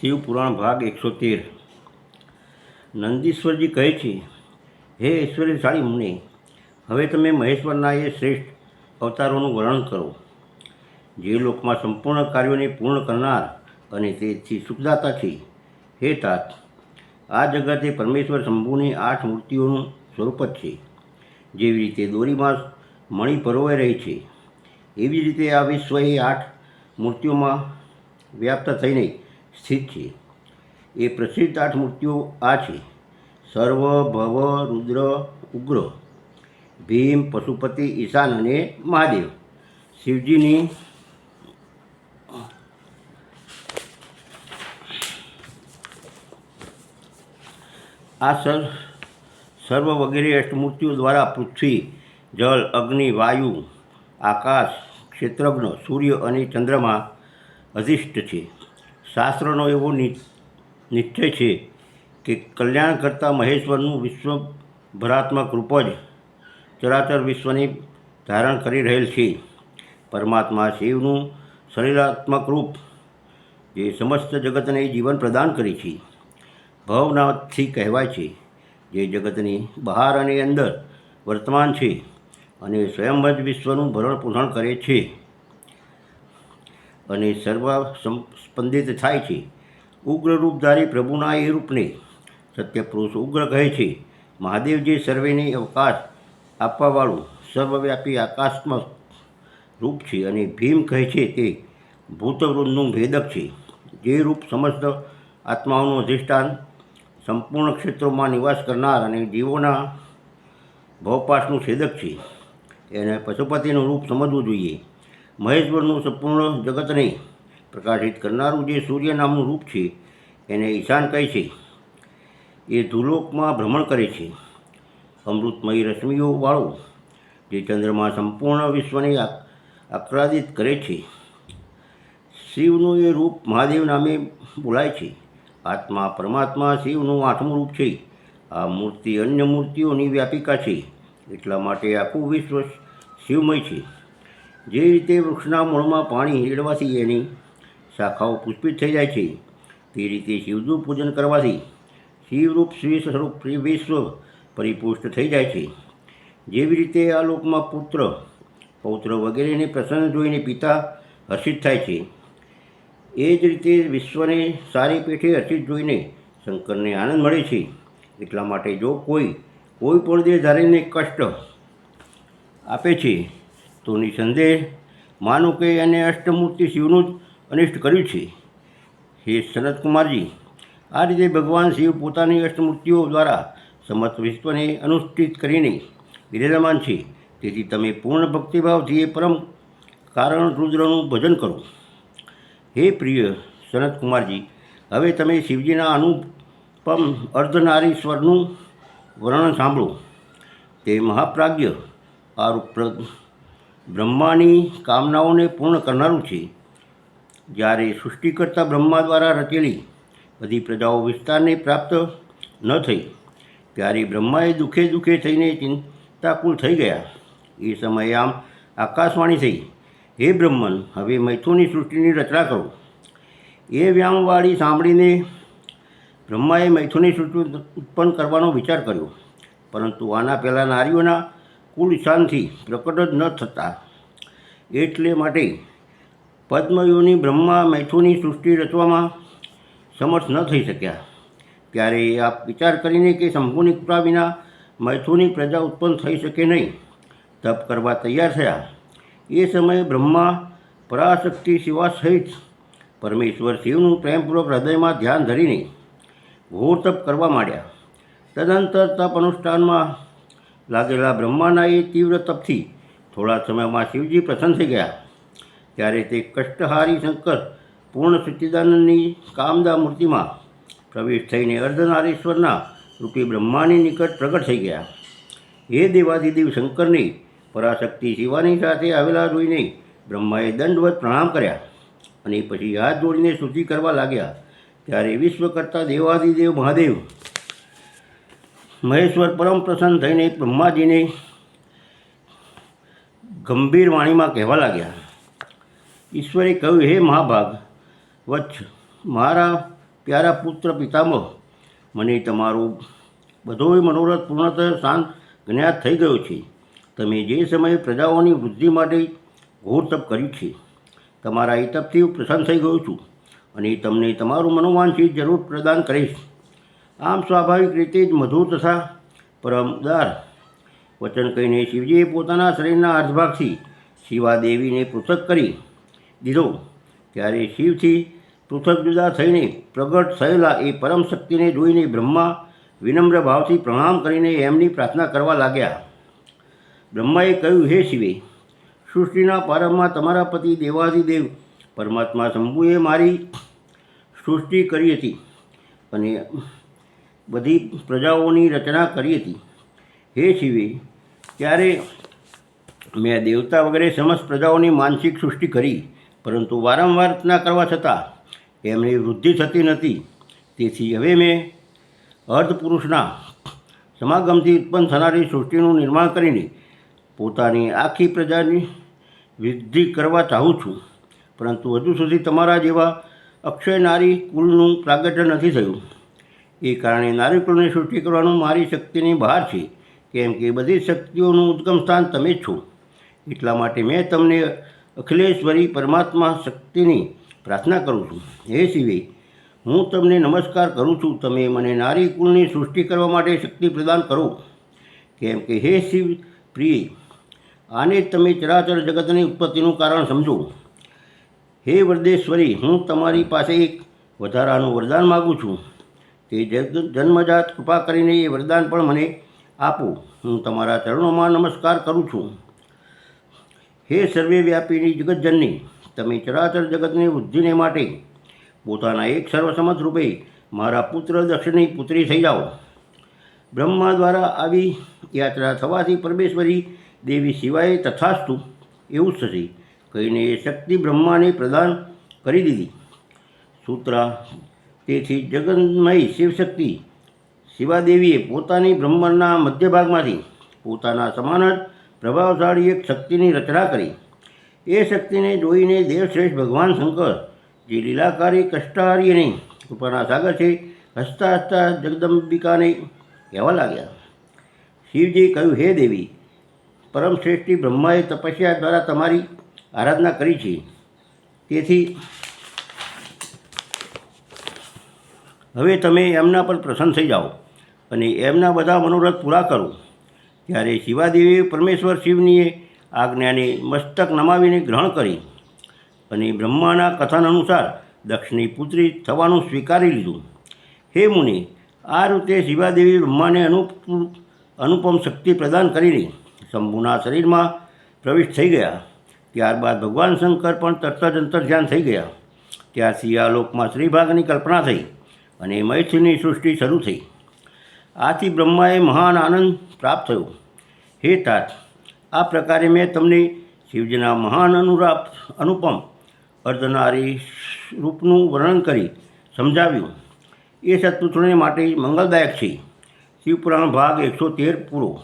શિવ પુરાણ ભાગ એકસો તેર. નંદીશ્વરજી કહે છે, હે ઐશ્વર્યશાળી મુનિ, હવે તમે મહેશ્વરના એ શ્રેષ્ઠ અવતારોનું વર્ણન કરો. જે લોકમાં સંપૂર્ણ કાર્યોને પૂર્ણ કરનાર અને તેથી સુખદાતા છે. હે તાત, આ જગતે પરમેશ્વર શંભુની આઠ મૂર્તિઓનું સ્વરૂપ જ છે. જેવી રીતે દોરીમાં મણી પરોવાઈ રહી છે, એવી રીતે આ વિશ્વ એ આઠ મૂર્તિઓમાં વ્યાપ્ત થઈને સ્થિત છે. એ પ્રસિદ્ધ આઠ મૂર્તિઓ આ છે. સર્વ ભવ રુદ્ર ઉગ્ર, ભીમ, પશુપતિ, ઈશાન અને મહાદેવ. શિવજીની આ સર, સર્વ વગેરે અષ્ટમૂર્તિઓ દ્વારા પૃથ્વી, જળ, અગ્નિ, વાયુ, આકાશ, ક્ષેત્રજ્ઞ, સૂર્ય અને ચંદ્રમા અધિષ્ઠ છે. શાસ્ત્રનો એવો નિશ્ચય છે કે કલ્યાણ કરતા મહેશ્વરનું વિશ્વ ભરાત્મક રૂપ જ ચરાચર વિશ્વની ધારણ કરી રહેલ છે. પરમાત્મા શિવનું શરીરાત્મક રૂપ જે સમસ્ત જગતને જીવન પ્રદાન કરે છે. ભવનાથથી કહેવાય છે જે જગતની બહાર અને અંદર વર્તમાન છે અને સ્વયં જ વિશ્વનું ભરણ પોષણ કરે છે. અને સર્વ સ્પંદિત થાય છે. ઉગ્ર રૂપધારી પ્રભુના એ રૂપને સત્યપુરુષ ઉગ્ર કહે છે મહાદેવ જે સર્વેને અવકાશ આપવાવાળું સર્વવ્યાપી આકાશમાં રૂપ છે અને ભીમ કહે છે તે ભૂતવૃંદનું ભેદક છે. જે રૂપ સમસ્ત આત્માઓનું અધિષ્ઠાન, સંપૂર્ણ ક્ષેત્રોમાં નિવાસ કરનાર અને જીવોના ભવપાસનું છેદક છે. એને પશુપતિનું રૂપ સમજવું જોઈએ. મહેશ્વરનું સંપૂર્ણ જગતને પ્રકાશિત કરનારું જે સૂર્ય નામનું રૂપ છે, એને ઈશાન કહે છે. એ ધુલોકમાં ભ્રમણ કરે છે. અમૃતમયી રશ્મિઓવાળું જે ચંદ્રમાં સંપૂર્ણ વિશ્વને આક્રાદિત કરે છે. શિવનું એ રૂપ મહાદેવ નામે બોલાય છે. આત્મા પરમાત્મા શિવનું આઠમું રૂપ છે. આ મૂર્તિ અન્ય મૂર્તિઓની વ્યાપિકા છે. એટલા માટે આખું વિશ્વ શિવમય છે. જે રીતે વૃક્ષના મૂળમાં પાણી રેડવાથી એની શાખાઓ પુષ્પિત થઈ જાય છે, તે રીતે શિવનું પૂજન કરવાથી શિવરૂપ શ્રી સ્વરૂપ વિશ્વ પરિપુષ્ટ થઈ જાય છે. જેવી રીતે આ લોકમાં પુત્ર, પૌત્ર વગેરેને પ્રસન્ન જોઈને પિતા હર્ષિત થાય છે. એ જ રીતે વિશ્વને સારી પેઠે હર્ષિત જોઈને શંકરને આનંદ મળે છે. એટલા માટે જો કોઈ કોઈ પણ દેહ ધારીને કષ્ટ આપે છે તો નિસંદેહ માનો કે એને અષ્ટમૂર્તિ શિવનું જ અનિષ્ટ કર્યું છે. હે સનતકુમારજી આ રીતે ભગવાન શિવ પોતાની અષ્ટમૂર્તિઓ દ્વારા સમસ્ત વિશ્વને અનુષ્ઠિત કરીને વિરાજમાન છે. તેથી તમે પૂર્ણ ભક્તિભાવથી એ પરમ કારણ રુદ્રનું ભજન કરો. હે પ્રિય સનતકુમારજી હવે તમે શિવજીના અનુપમ અર્ધનારીશ્વરનું વર્ણન સાંભળો. તે મહાપ્રાજ્ય આ બ્રહ્માની કામનાઓને પૂર્ણ કરનારું છે. જ્યારે સૃષ્ટિકર્તા બ્રહ્મા દ્વારા રચેલી બધી પ્રજાઓ વિસ્તારને પ્રાપ્ત ન થઈ, ત્યારે બ્રહ્માએ દુઃખે દુઃખે થઈને ચિંતાકુલ થઈ ગયા. એ સમયે આમ આકાશવાણી થઈ, હે બ્રહ્મન, હવે મૈથુની સૃષ્ટિની રચના કરો. એ વ્યામવાળી સાંભળીને બ્રહ્માએ મૈથુની સૃષ્ટિ ઉત્પન્ન કરવાનો વિચાર કર્યો. પરંતુ આના પહેલાં નારીઓના કુલ ઈશાનથી પ્રકટ જ ન થતા. એટલે માટે પદ્મયોની બ્રહ્મા મૈથુની સૃષ્ટિ રચવામાં સમર્થ ન થઈ શક્યા. ત્યારે આ વિચાર કરીને કે શંભુની કૃપા વિના મૈથુની પ્રજા ઉત્પન્ન થઈ શકે નહીં. તપ કરવા તૈયાર થયા. એ સમયે બ્રહ્મા પરાશક્તિ શિવા સહિત પરમેશ્વર શિવનું પ્રેમપૂર્વક હૃદયમાં ધ્યાન ધરીને ઘોર તપ કરવા માંડ્યા. તદંતર તપ અનુષ્ઠાનમાં લાગેલા બ્રહ્માના એ તીવ્ર તપથી થોડા સમયમાં શિવજી પ્રસન્ન થઈ ગયા. ત્યારે તે કષ્ટહારી શંકર પૂર્ણ સચ્ચિદાનંદની કામદા મૂર્તિમાં પ્રવેશ થઈને અર્ધનારીશ્વરના રૂપે બ્રહ્માની નિકટ પ્રગટ થઈ ગયા. એ દેવાધિદેવ શંકરની પરાશક્તિ શિવાની સાથે આવેલા જોઈને બ્રહ્માએ દંડવત પ્રણામ કર્યા અને પછી હાથ જોડીને સ્તુતિ કરવા લાગ્યા. ત્યારે વિશ્વ કરતા દેવાધિદેવ મહાદેવ મહેશ્વર પરમ પ્રસન્ન થઈને બ્રહ્માજીને ગંભીર વાણીમાં કહેવા લાગ્યા, ઈશ્વરે કહ્યું, હે મહાભાગ વચ્છ મારા પ્યારા પુત્ર પિતામહ, મને તમારું બધોય મનોરથ પૂર્ણતઃ શાંત જ્ઞાત થઈ ગયો છે. તમે જે સમયે પ્રજાઓની વૃદ્ધિ માટે ઘોર તપ કર્યું છે, તમારા એ તપથી પ્રસન્ન થઈ ગયો છું અને તમને તમારું મનોવાંછિત જરૂર પ્રદાન કરીશ. આમ સ્વાભાવિક રીતે જ મધુર તથા પરમદાર. વચન કહીને શિવજીએ પોતાના શરીરના અર્ધભાગથી શિવાદેવીને પૃથક કરી દીધો. ત્યારે શિવથી પૃથક જુદા થઈને પ્રગટ થયેલા એ પરમ શક્તિને જોઈને બ્રહ્મા વિનમ્ર ભાવથી પ્રણામ કરીને એમની પ્રાર્થના કરવા લાગ્યા. બ્રહ્માએ કહ્યું, હે શિવે, સૃષ્ટિના પ્રારંભમાં તમારા પતિ દેવાદિદેવ પરમાત્મા શંભુએ મારી સૃષ્ટિ કરી હતી અને બધી પ્રજાઓની રચના કરી હતી. હે શિવે, ત્યારે મેં દેવતા વગેરે સમસ્ત પ્રજાઓની માનસિક સૃષ્ટિ કરી, પરંતુ વારંવાર રચના કરવા છતાં એમની વૃદ્ધિ થતી નથી. તેથી હવે મેં અર્ધપુરુષના સમાગમથી ઉત્પન્ન થનારી સૃષ્ટિનું નિર્માણ કરીને પોતાની આખી પ્રજાની વૃદ્ધિ કરવા ચાહું છું. પરંતુ હજુ સુધી તમારા જેવા અક્ષય નારી કુલનું પ્રાગટ્ય નથી થયું. એ કારણે નારી સૃષ્ટિ કરવાનું મારી શક્તિની બહાર છે. કેમ કે બધી શક્તિઓનું ઉદ્ગમ સ્થાન તમે જ છો. એટલા માટે મેં તમને અખિલેશ્વરી પરમાત્મા શક્તિની પ્રાર્થના કરું છું. હે શિવે, હું તમને નમસ્કાર કરું છું. તમે મને નારી કુળની સૃષ્ટિ કરવા માટે શક્તિ પ્રદાન કરો. કેમ કે હે શિવ, પ્રિય, આને તમે ચરાચર જગતની ઉત્પત્તિનું કારણ સમજો. હે વરદેશ્વરી, હું તમારી પાસે એક વધારાનું વરદાન માગું છું. તે જન્મજાત કૃપા કરીને એ વરદાન પણ મને આપો. હું તમારા ચરણોમાં નમસ્કાર કરું છું. હે સર્વે વ્યાપીની જગતજનની, તમે ચરાચર જગતની વૃદ્ધિને માટે પોતાના એક સર્વસમત રૂપે મારા પુત્ર દક્ષની પુત્રી થઈ જાઓ. બ્રહ્મા દ્વારા આવી યાત્રા થવાથી પરમેશ્વરી દેવી સિવાય તથાસ્તુ એવું જ થશે. કહીને એ શક્તિ બ્રહ્માને પ્રદાન કરી દીધી. સૂત્રા તેથી જગન્મય શિવશક્તિ શિવાદેવીએ પોતાની બ્રહ્માંડના મધ્ય ભાગમાંથી પોતાના સમાન જ પ્રભાવશાળી એક શક્તિની રચના કરી. એ શક્તિને જોઈને દેવશ્રેષ્ઠ ભગવાન શંકર, જે લીલાકારી કષ્ટહારી અને કૃપાના સાગર છે હસતા હસતા જગદંબિકાને કહેવા લાગ્યા. શિવજીએ કહ્યું, હે દેવી પરમ શ્રેષ્ઠી બ્રહ્માએ તપસ્યા દ્વારા તમારી આરાધના કરી છે. તેથી હવે તમે એમના પર પ્રસન્ન થઈ જાઓ અને એમના બધા મનોરથ પૂરા કરો. ત્યારે શિવાદેવીએ પરમેશ્વર શિવનીએ આજ્ઞાને મસ્તક નમાવીને ગ્રહણ કરી અને બ્રહ્માના કથન અનુસાર દક્ષની પુત્રી થવાનું સ્વીકારી લીધું. હે મુનિ, આ રીતે શિવાદેવી બ્રહ્માને અનુપ, અનુપમ શક્તિ પ્રદાન કરીને શંભુના શરીરમાં પ્રવેશ થઈ ગયા. ત્યારબાદ ભગવાન શંકર પણ તરત જ અંતર્ધ્યાન થઈ ગયા. ત્યારથી આ લોકમાં શ્રીભાગની કલ્પના થઈ. અને મૈથિલની સૃષ્ટિ શરૂ થઈ. આથી બ્રહ્માએ મહાન આનંદ પ્રાપ્ત થયો. હે તાત, આ પ્રકારે મેં તમને શિવજીના મહાન અનુરાપ, અનુપમ, અર્ધનારી રૂપનું વર્ણન કરી સમજાવ્યું. એ સત્પુત્રોને માટે મંગલદાયક છે. શિવપુરાણ ભાગ એકસો તેર પૂરો.